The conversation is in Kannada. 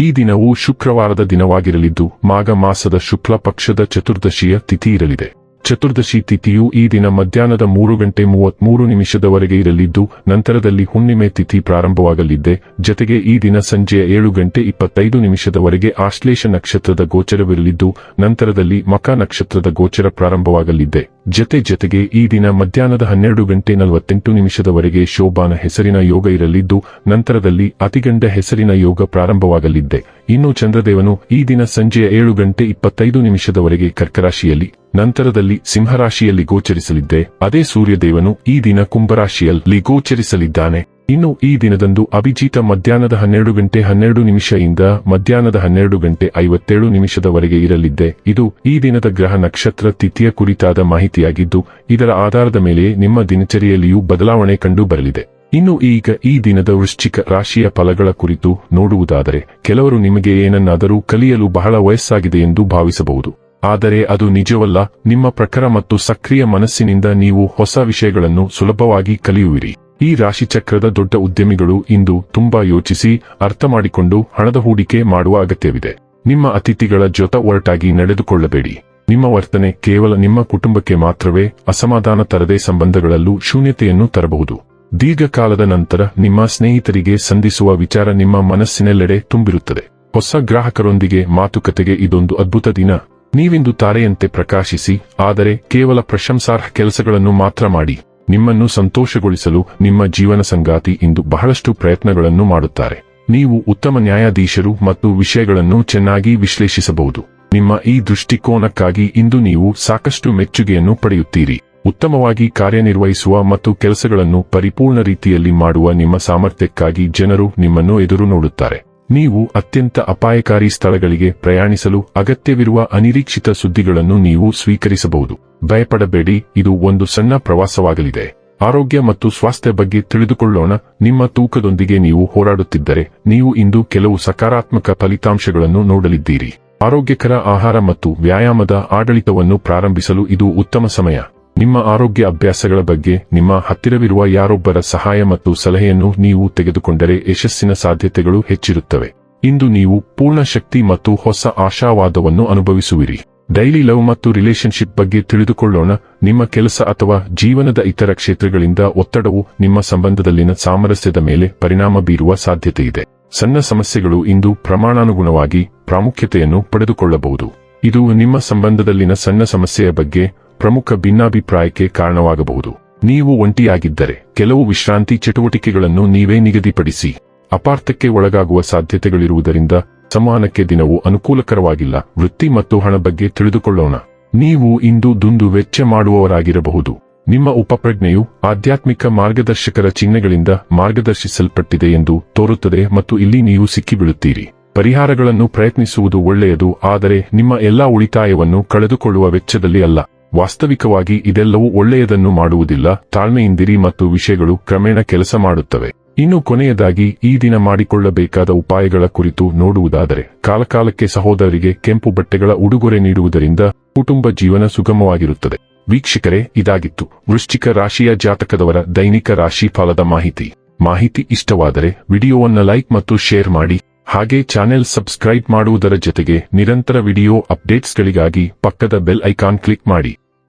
ಈ ದಿನವು ಶುಕ್ರವಾರದ ದಿನವಾಗಿರಲಿದ್ದು, ಮಾಘ ಮಾಸದ ಶುಕ್ಲ ಪಕ್ಷದ ಚತುರ್ದಶಿಯ ತಿಥಿ ಇರಲಿದೆ. ಚತುರ್ದಶಿ ತಿಥಿಯು ಈ ದಿನ ಮಧ್ಯಾಹ್ನದ ಮೂರು ಗಂಟೆ ಮೂವತ್ಮೂರು ನಿಮಿಷದವರೆಗೆ ಇರಲಿದ್ದು, ನಂತರದಲ್ಲಿ ಹುಣ್ಣಿಮೆ ತಿಥಿ ಪ್ರಾರಂಭವಾಗಲಿದ್ದೆ. ಜತೆಗೆ ಈ ದಿನ ಸಂಜೆಯ ಏಳು ಗಂಟೆ ಇಪ್ಪತ್ತೈದು ನಿಮಿಷದವರೆಗೆ ಆಶ್ಲೇಷ ನಕ್ಷತ್ರದ ಗೋಚರವಿರಲಿದ್ದು, ನಂತರದಲ್ಲಿ ಮಕ ನಕ್ಷತ್ರದ ಗೋಚರ ಪ್ರಾರಂಭವಾಗಲಿದ್ದೆ. ಜತೆ ಜತೆಗೆ ಈ ದಿನ ಮಧ್ಯಾಹ್ನದ ಹನ್ನೆರಡು ಗಂಟೆ ನಲವತ್ತೆಂಟು ನಿಮಿಷದವರೆಗೆ ಶೋಭಾನ ಹೆಸರಿನ ಯೋಗ ಇರಲಿದ್ದು, ನಂತರದಲ್ಲಿ ಅತಿಗಂಡ ಹೆಸರಿನ ಯೋಗ ಪ್ರಾರಂಭವಾಗಲಿದ್ದೆ. ಇನ್ನು ಚಂದ್ರದೇವನು ಈ ದಿನ ಸಂಜೆಯ ಏಳು ಗಂಟೆ ಇಪ್ಪತ್ತೈದು ನಿಮಿಷದವರೆಗೆ ಕರ್ಕರಾಶಿಯಲ್ಲಿ, ನಂತರದಲ್ಲಿ ಸಿಂಹರಾಶಿಯಲ್ಲಿ ಗೋಚರಿಸಲಿದ್ದೆ. ಅದೇ ಸೂರ್ಯದೇವನು ಈ ದಿನ ಕುಂಭರಾಶಿಯಲ್ಲಿ ಗೋಚರಿಸಲಿದ್ದಾನೆ. ಇನ್ನು ಈ ದಿನದಂದು ಅಭಿಜಿತ ಮಧ್ಯಾಹ್ನದ ಹನ್ನೆರಡು ಗಂಟೆ ಹನ್ನೆರಡು ನಿಮಿಷದಿಂದ ಮಧ್ಯಾಹ್ನದ ಹನ್ನೆರಡು ಗಂಟೆ ಐವತ್ತೇಳು ನಿಮಿಷದವರೆಗೆ ಇರಲಿದ್ದೆ. ಇದು ಈ ದಿನದ ಗ್ರಹ ನಕ್ಷತ್ರ ತಿಥಿಯ ಕುರಿತಾದ ಮಾಹಿತಿಯಾಗಿದ್ದು, ಇದರ ಆಧಾರದ ಮೇಲೆ ನಿಮ್ಮ ದಿನಚರಿಯಲ್ಲಿಯೂ ಬದಲಾವಣೆ ಕಂಡು ಬರಲಿದೆ ಇನ್ನು ಈಗ ಈ ದಿನದ ವೃಶ್ಚಿಕ ರಾಶಿಯ ಫಲಗಳ ಕುರಿತು ನೋಡುವುದಾದರೆ, ಕೆಲವರು ನಿಮಗೆ ಏನನ್ನಾದರೂ ಕಲಿಯಲು ಬಹಳ ವಯಸ್ಸಾಗಿದೆ ಎಂದು ಭಾವಿಸಬಹುದು. ಆದರೆ ಅದು ನಿಜವಲ್ಲ, ನಿಮ್ಮ ಪ್ರಖರ ಮತ್ತು ಸಕ್ರಿಯ ಮನಸ್ಸಿನಿಂದ ನೀವು ಹೊಸ ವಿಷಯಗಳನ್ನು ಸುಲಭವಾಗಿ ಕಲಿಯುವಿರಿ. ಈ ರಾಶಿಚಕ್ರದ ದೊಡ್ಡ ಉದ್ಯಮಿಗಳು ಇಂದು ತುಂಬಾ ಯೋಚಿಸಿ ಅರ್ಥ ಮಾಡಿಕೊಂಡು ಹಣದ ಹೂಡಿಕೆ ಮಾಡುವ ಅಗತ್ಯವಿದೆ. ನಿಮ್ಮ ಅತಿಥಿಗಳ ಜೊತೆ ಒರಟಾಗಿ ನಡೆದುಕೊಳ್ಳಬೇಡಿ. ನಿಮ್ಮ ವರ್ತನೆ ಕೇವಲ ನಿಮ್ಮ ಕುಟುಂಬಕ್ಕೆ ಮಾತ್ರವೇ ಅಸಮಾಧಾನ ತರದೆ ಸಂಬಂಧಗಳಲ್ಲೂ ಶೂನ್ಯತೆಯನ್ನು ತರಬಹುದು. ದೀರ್ಘಕಾಲದ ನಂತರ ನಿಮ್ಮ ಸ್ನೇಹಿತರಿಗೆ ಸಂಧಿಸುವ ವಿಚಾರ ನಿಮ್ಮ ಮನಸ್ಸಿನೆಲ್ಲೆಡೆ ತುಂಬಿರುತ್ತದೆ. ಹೊಸ ಗ್ರಾಹಕರೊಂದಿಗೆ ಮಾತುಕತೆಗೆ ಇದೊಂದು ಅದ್ಭುತ ದಿನ. ನೀವಿಂದು ತಾರೆಯಂತೆ ಪ್ರಕಾಶಿಸಿ, ಆದರೆ ಕೇವಲ ಪ್ರಶಂಸಾರ್ಹ ಕೆಲಸಗಳನ್ನು ಮಾತ್ರ ಮಾಡಿ. ನಿಮ್ಮನ್ನು ಸಂತೋಷಗೊಳಿಸಲು ನಿಮ್ಮ ಜೀವನ ಸಂಗಾತಿ ಇಂದು ಬಹಳಷ್ಟು ಪ್ರಯತ್ನಗಳನ್ನು ಮಾಡುತ್ತಾರೆ. ನೀವು ಉತ್ತಮ ನ್ಯಾಯಾಧೀಶರು ಮತ್ತು ವಿಷಯಗಳನ್ನು ಚೆನ್ನಾಗಿ ವಿಶ್ಲೇಷಿಸಬಹುದು. ನಿಮ್ಮ ಈ ದೃಷ್ಟಿಕೋನಕ್ಕಾಗಿ ಇಂದು ನೀವು ಸಾಕಷ್ಟು ಮೆಚ್ಚುಗೆಯನ್ನು ಪಡೆಯುತ್ತೀರಿ. ಉತ್ತಮವಾಗಿ ಕಾರ್ಯನಿರ್ವಹಿಸುವ ಮತ್ತು ಕೆಲಸಗಳನ್ನು ಪರಿಪೂರ್ಣ ರೀತಿಯಲ್ಲಿ ಮಾಡುವ ನಿಮ್ಮ ಸಾಮರ್ಥ್ಯಕ್ಕಾಗಿ ಜನರು ನಿಮ್ಮನ್ನು ಎದುರು ನೋಡುತ್ತಾರೆ. ನೀವು ಅತ್ಯಂತ ಅಪಾಯಕಾರಿ ಸ್ಥಳಗಳಿಗೆ ಪ್ರಯಾಣಿಸಲು ಅಗತ್ಯವಿರುವ ಅನಿರೀಕ್ಷಿತ ಸುದ್ದಿಗಳನ್ನು ನೀವು ಸ್ವೀಕರಿಸಬಹುದು. ಭಯಪಡಬೇಡಿ, ಇದು ಒಂದು ಸಣ್ಣ ಪ್ರವಾಸವಾಗಲಿದೆ. ಆರೋಗ್ಯ ಮತ್ತು ಸ್ವಾಸ್ಥ್ಯ ಬಗ್ಗೆ ತಿಳಿದುಕೊಳ್ಳೋಣ, ನಿಮ್ಮ ತೂಕದೊಂದಿಗೆ ನೀವು ಹೋರಾಡುತ್ತಿದ್ದರೆ, ನೀವು ಇಂದು ಕೆಲವು ಸಕಾರಾತ್ಮಕ ಫಲಿತಾಂಶಗಳನ್ನು ನೋಡಲಿದ್ದೀರಿ. ಆರೋಗ್ಯಕರ ಆಹಾರ ಮತ್ತು ವ್ಯಾಯಾಮದ ಆಡಳಿತವನ್ನು ಪ್ರಾರಂಭಿಸಲು ಇದು ಉತ್ತಮ ಸಮಯ. ನಿಮ್ಮ ಆರೋಗ್ಯ ಅಭ್ಯಾಸಗಳ ಬಗ್ಗೆ ನಿಮ್ಮ ಹತ್ತಿರವಿರುವ ಯಾರೊಬ್ಬರ ಸಹಾಯ ಮತ್ತು ಸಲಹೆಯನ್ನು ನೀವು ತೆಗೆದುಕೊಂಡರೆ ಯಶಸ್ಸಿನ ಸಾಧ್ಯತೆಗಳು ಹೆಚ್ಚಿರುತ್ತವೆ. ಇಂದು ನೀವು ಪೂರ್ಣ ಶಕ್ತಿ ಮತ್ತು ಹೊಸ ಆಶಾವಾದವನ್ನು ಅನುಭವಿಸುವಿರಿ. ಡೈಲಿ ಲವ್ ಮತ್ತು ರಿಲೇಶನ್ಶಿಪ್ ಬಗ್ಗೆ ತಿಳಿದುಕೊಳ್ಳೋಣ. ನಿಮ್ಮ ಕೆಲಸ ಅಥವಾ ಜೀವನದ ಇತರ ಕ್ಷೇತ್ರಗಳಿಂದ ಒತ್ತಡವು ನಿಮ್ಮ ಸಂಬಂಧದಲ್ಲಿನ ಸಾಮರಸ್ಯದ ಮೇಲೆ ಪರಿಣಾಮ ಬೀರುವ ಸಾಧ್ಯತೆಯಿದೆ ಸಣ್ಣ ಸಮಸ್ಯೆಗಳು ಇಂದು ಪ್ರಮಾಣಾನುಗುಣವಾಗಿ ಪ್ರಾಮುಖ್ಯತೆಯನ್ನು ಪಡೆದುಕೊಳ್ಳಬಹುದು. ಇದು ನಿಮ್ಮ ಸಂಬಂಧದಲ್ಲಿನ ಸಣ್ಣ ಸಮಸ್ಯೆಯ ಬಗ್ಗೆ ಪ್ರಮುಖ ಭಿನ್ನಾಭಿಪ್ರಾಯಕ್ಕೆ ಕಾರಣವಾಗಬಹುದು. ನೀವು ಒಂಟಿಯಾಗಿದ್ದರೆ ಕೆಲವು ವಿಶ್ರಾಂತಿ ಚಟುವಟಿಕೆಗಳನ್ನು ನೀವೇ ನಿಗದಿಪಡಿಸಿ. ಅಪಾರ್ಥಕ್ಕೆ ಒಳಗಾಗುವ ಸಾಧ್ಯತೆಗಳಿರುವುದರಿಂದ ಸಂವಹನಕ್ಕೆ ದಿನವು ಅನುಕೂಲಕರವಾಗಿಲ್ಲ. ವೃತ್ತಿ ಮತ್ತು ಹಣ ಬಗ್ಗೆ ತಿಳಿದುಕೊಳ್ಳೋಣ. ನೀವು ಇಂದು ದುಂದು ವೆಚ್ಚ ಮಾಡುವವರಾಗಿರಬಹುದು. ನಿಮ್ಮ ಉಪಪ್ರಜ್ಞೆಯು ಆಧ್ಯಾತ್ಮಿಕ ಮಾರ್ಗದರ್ಶಕರ ಚಿಹ್ನೆಗಳಿಂದ ಮಾರ್ಗದರ್ಶಿಸಲ್ಪಟ್ಟಿದೆ ಎಂದು ತೋರುತ್ತದೆ ಮತ್ತು ಇಲ್ಲಿ ನೀವು ಸಿಕ್ಕಿಬಿಡುತ್ತೀರಿ ಪರಿಹಾರಗಳನ್ನು ಪ್ರಯತ್ನಿಸುವುದು ಒಳ್ಳೆಯದು, ಆದರೆ ನಿಮ್ಮ ಎಲ್ಲಾ ಉಳಿತಾಯವನ್ನು ಕಳೆದುಕೊಳ್ಳುವ ವೆಚ್ಚದಲ್ಲಿ ಅಲ್ಲ. ವಾಸ್ತವಿಕವಾಗಿ ಇದೆಲ್ಲವೂ ಒಳ್ಳೆಯದನ್ನು ಮಾಡುವುದಿಲ್ಲ, ತಾಳ್ಮೆಯಿಂದಿರಿ ಮತ್ತು ವಿಷಯಗಳು ಕ್ರಮೇಣ ಕೆಲಸ ಮಾಡುತ್ತವೆ. ಇನ್ನು ಕೊನೆಯದಾಗಿ, ಈ ದಿನ ಮಾಡಿಕೊಳ್ಳಬೇಕಾದ ಉಪಾಯಗಳ ಕುರಿತು ನೋಡುವುದಾದರೆ, ಕಾಲಕಾಲಕ್ಕೆ ಸಹೋದರರಿಗೆ ಕೆಂಪು ಬಟ್ಟೆಗಳ ಉಡುಗೊರೆ ನೀಡುವುದರಿಂದ ಕುಟುಂಬ ಜೀವನ ಸುಗಮವಾಗಿರುತ್ತದೆ. ವೀಕ್ಷಕರೇ, ಇದಾಗಿತ್ತು. ವೃಶ್ಚಿಕ ರಾಶಿಯ ಜಾತಕದವರ ದೈನಿಕ ರಾಶಿ ಫಲದ ಮಾಹಿತಿ. ಮಾಹಿತಿ ಇಷ್ಟವಾದರೆ, ವಿಡಿಯೋವನ್ನ ಲೈಕ್ ಮತ್ತು ಶೇರ್ ಮಾಡಿ. ಹಾಗೆ ಚಾನೆಲ್ ಸಬ್ಸ್ಕ್ರೈಬ್ ಮಾಡುವುದರ ಜೊತೆಗೆ ನಿರಂತರ ವಿಡಿಯೋ ಅಪ್ಡೇಟ್ಸ್ಗಳಿಗಾಗಿ ಪಕ್ಕದ ಬೆಲ್ ಐಕಾನ್ ಕ್ಲಿಕ್ ಮಾಡಿ.